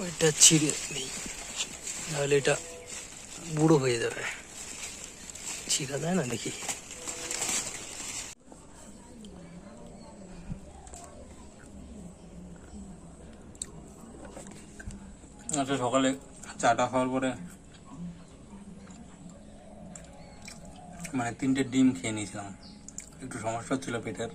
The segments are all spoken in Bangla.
ওইটা ছিঁড়ে নেই। নাহলে এটা বুড়ো হয়ে যাবে। ছিঁড়া যায় না দেখি আচ্ছা সকালে চাটা খাওয়ার পরে মানে তিনটে ডিম খেয়ে নিয়েছিলাম। একটু সমস্যা ছিল পেটের।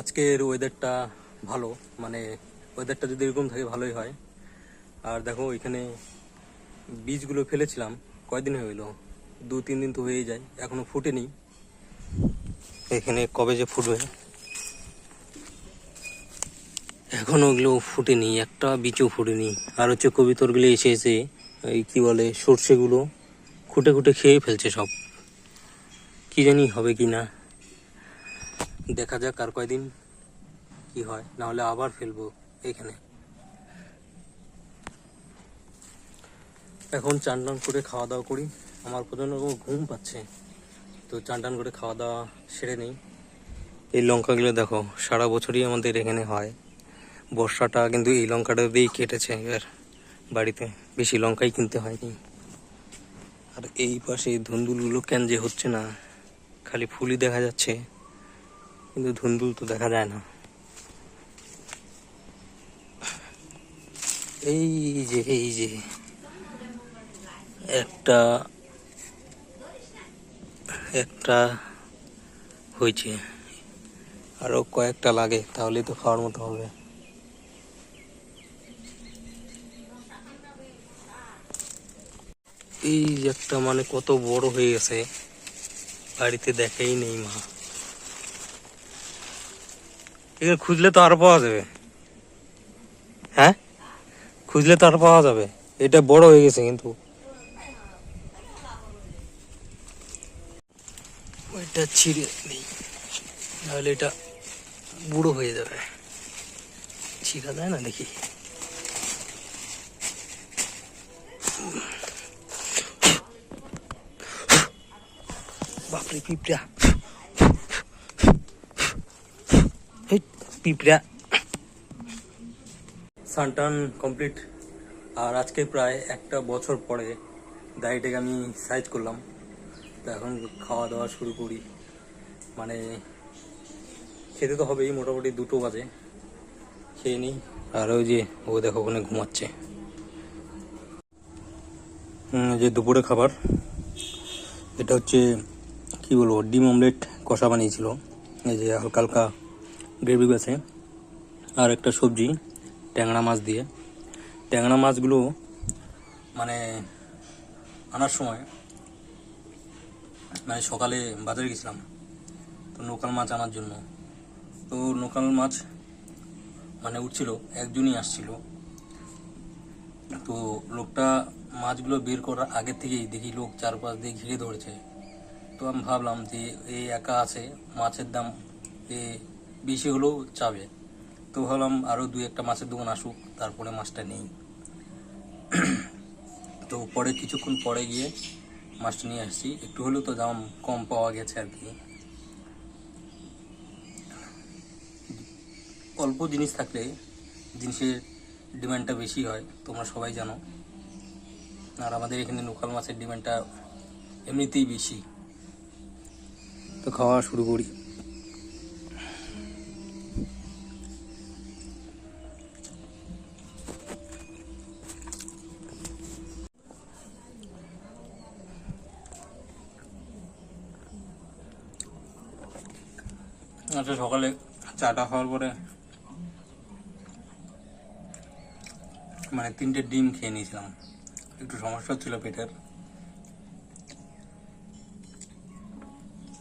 আজকের ওয়েদারটা ভালো মানে ওয়েদারটা যদি এরকম থাকে ভালোই হয়। আর দেখো, এখানে বীজগুলো ফেলেছিলাম, কয়দিন হইল দু, তিন দিন তো হয়েই যায়, এখনও ফুটেনি। এখানে কবে যে ফুটবে? এখনও ওগুলো ফুটেনি, একটা বীজও ফুটেনি। আর হচ্ছে কবিতরগুলো এসে এসে, এই কি বলে, সর্ষেগুলো খুঁটে খুঁটে খেয়ে ফেলছে সব। কি জানি হবে কি না। দেখা যাক আর কয়দিন কি হয়। না হলে আবার ফেলব এখানে। এখন চান টান করে খাওয়া দাওয়া করি। আমার প্রচণ্ড রকম ঘুম পাচ্ছে। তো চান টান করে খাওয়া দাওয়া সেরে নেই। এই লঙ্কাগুলো দেখো, সারা বছরই আমাদের এখানে হয়। বর্ষাটা কিন্তু এই লঙ্কাটা দিয়েই কেটেছে এবার বাড়িতে। বেশি লঙ্কাই কিনতে হয়নি। আর এই পাশে ধুন্দুলগুলো কেন যে হচ্ছে না, খালি ফুলই দেখা যাচ্ছে। কিন্তু ধুন্দুল তো দেখা যায় না। এই যে এই যে, একটা একটা হয়েছে। আরও কয়েকটা লাগে, তাহলেই তো খাওয়ার মতো হবে। এই যে একটা মানে কত বড় হয়ে গেছে, বাড়িতে দেখেই নেই মা। এখানে খুঁজলে তো আরও পাওয়া যাবে। হ্যাঁ? খুঁজলে তো আরও পাওয়া যাবে। এটা বড় হয়ে গেছে কিন্তু। ওইটা ছিঁড়ে নেই। নাহলে এটা বুড়ো হয়ে যাবে। ছিঁড়া যায় না দেখি। বাপরে, পিঁপড়া। পিঁপড়া। সানটান কমপ্লিট আর আজকে প্রায় একটা বছর পরে দাড়িটাকে আমি সাইজ করলাম। তো এখন খাওয়া দাওয়া শুরু করি। মানে খেতে তো হবেই, মোটামুটি দুটো বাজে। খেয়ে নিই। আর ওই যে, ও দেখো ওখানে ঘুমাচ্ছে। যে দুপুরে খাবার, এটা হচ্ছে, কি বলব, ডিম অমলেট কষা বানিয়েছিল। এই যে হালকা হালকা গ্রেভি গেছে আর একটা সবজি, ট্যাংরা মাছ দিয়ে। ট্যাংরা মাছগুলো মানে আনার সময় মানে সকালে বাজারে গেছিলাম, তো লোকাল মাছ আনার জন্য। তো লোকাল মাছ মানে উঠছিল, একজনই আসছিল। তো লোকটা মাছগুলো বের করার আগের থেকেই দেখি লোক চারপাশ দিয়ে ঘিরে ধরেছে। তো আমি ভাবলাম যে এই একা আছে, মাছের দাম এ বেশি হলেও চাবে তো ভাবলাম আরও দু একটা মাছের দোকান আসুক, তারপরে মাছটা নেই। তো পরে কিছুক্ষণ পরে গিয়ে মাছটা নিয়ে আসছি। একটু হলেও তো দাম কম পাওয়া গেছে আর কি। অল্প জিনিস থাকলে জিনিসের ডিমান্ডটা বেশি হয়, তোমরা সবাই জানো। আর আমাদের এখানে লোকাল মাছের ডিমান্ডটা এমনিতেই বেশি। তো খাওয়া শুরু করি। আচ্ছা সকালে। চাটা খাওয়ার পরে মানে তিনটে ডিম খেয়ে নিয়েছিলাম। একটু সমস্যা ছিল পেটের।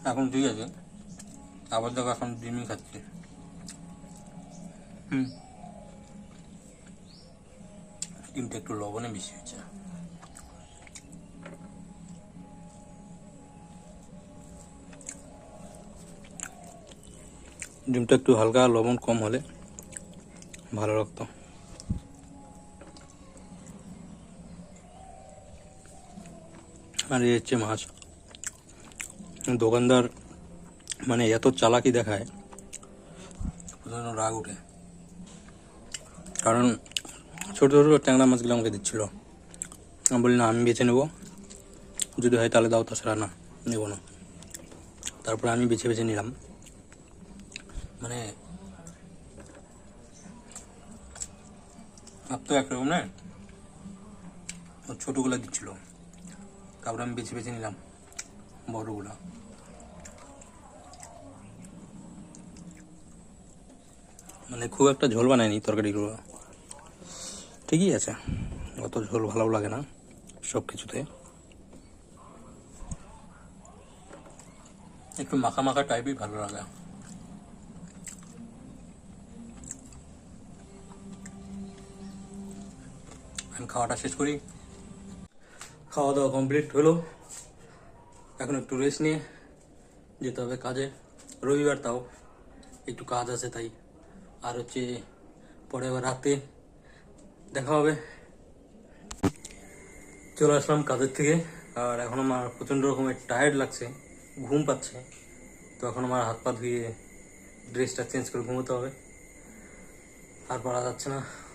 এখন ঠিক আছে। আবার দেখো এখন ডিমই খাচ্ছি। হুম। ডিমটা একটু লবণে বেশি হয়েছে ডিমটা একটু হালকা লবণ কম হলে ভালো লাগতো। আর এই হচ্ছে মাছ। দোকানদার মানে এত চালাকি দেখায় রাগ উঠে কারণ ছোটো ছোটো ট্যাংরা মাছগুলো আমাকে দিচ্ছিল। আমি বলি না, আমি বেছে নেব। যদি হয় তাহলে দাও, তাছাড়া না, নেব না। তারপরে আমি বেছে বেছে নিলাম। মানে ভাব তো একরকম না? ছোটোগুলো দিচ্ছিল। তারপরে আমি বেছে বেছে নিলাম, বড়গুলো। মানে খুব একটা ঝোল বানায়নি তরকারিগুলো। ঠিকই আছে, অত ঝোল ভালো লাগে না সব কিছুতে একটু মাখা মাখা টাইপই ভালো লাগে। খাওয়াটা শেষ করি। খাওয়া দাওয়া কমপ্লিট হলো। এখন একটু রেস্ট নিয়ে যেতে হবে কাজে। রবিবার তাও একটু কাজ আছে তাই। আর হচ্ছে পরে রাতে দেখা হবে। চলে আসলাম কাজের থেকে। আর এখন আমার প্রচণ্ড রকমের টায়ার্ড লাগছে, ঘুম পাচ্ছে। তো এখন আমার হাত পা ধুয়ে ড্রেসটা চেঞ্জ করে ঘুমোতে হবে। আর পারা যাচ্ছে না।